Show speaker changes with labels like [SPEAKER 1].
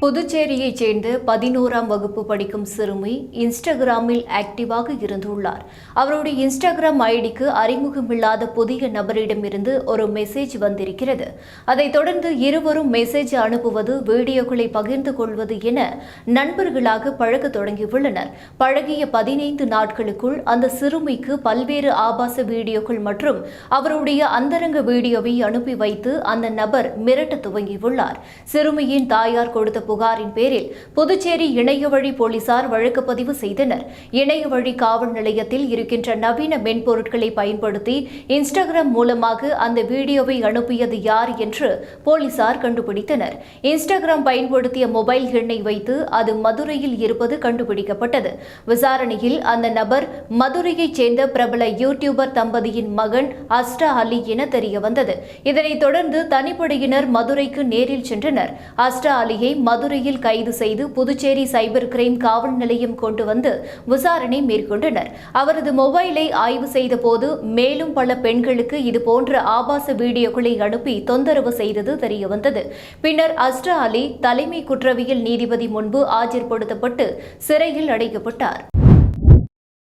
[SPEAKER 1] புதுச்சேரியைச் சேர்ந்த பதினோராம் வகுப்பு படிக்கும் சிறுமி இன்ஸ்டாகிராமில் ஆக்டிவாக இருந்துள்ளார். அவருடைய இன்ஸ்டாகிராம் ஐடிக்கு அறிமுகமில்லாத புதிய நபரிடமிருந்து ஒரு மெசேஜ் வந்திருக்கிறது. அதைத் தொடர்ந்து இருவரும் மெசேஜ் அனுப்புவது வீடியோக்களை பகிர்ந்து கொள்வது என நண்பர்களாக பழக தொடங்கியுள்ளனர். பழகிய பதினைந்து நாட்களுக்குள் அந்த சிறுமிக்கு பல்வேறு ஆபாச வீடியோக்கள் மற்றும் அவருடைய அந்தரங்க வீடியோவை அனுப்பி வைத்து அந்த நபர் மிரட்ட துவங்கியுள்ளார். சிறுமியின் தாயார் கொடுத்த புகாரின் பேரில் புதுச்சேரி இணையவழி போலீசார் வழக்கு பதிவு செய்தனர். இணையவழி காவல் நிலையத்தில் இருக்கின்ற நவீன மென்பொருட்களை பயன்படுத்தி இன்ஸ்டாகிராம் மூலமாக அந்த வீடியோவை அனுப்பியது யார் என்று போலீசார் கண்டுபிடித்தனர். இன்ஸ்டாகிராம் பயன்படுத்திய மொபைல் எண்ணை வைத்து அது மதுரையில் இருப்பது கண்டுபிடிக்கப்பட்டது. விசாரணையில் அந்த நபர் மதுரையைச் சேர்ந்த பிரபல யூடியூபர் தம்பதியின் மகன் அஸ்டா அலி என தெரியவந்தது. இதனைத் தொடர்ந்து தனிப்படையினர் மதுரைக்கு நேரில் சென்றனர். அஸ்டா அலியை மதுரையில் கைது செய்து புதுச்சேரி சைபர் கிரைம் காவல் நிலையம் கொண்டு வந்து விசாரணை மேற்கொண்டனர். அவரது மொபைலை ஆய்வு செய்தபோது மேலும் பல பெண்களுக்கு இதுபோன்ற ஆபாச வீடியோக்களை அனுப்பி தொந்தரவு செய்தது தெரியவந்தது. பின்னர் அஸ்டா அலி தலைமை குற்றவியல் நீதிபதி முன்பு ஆஜர்படுத்தப்பட்டு சிறையில் அடைக்கப்பட்டார்.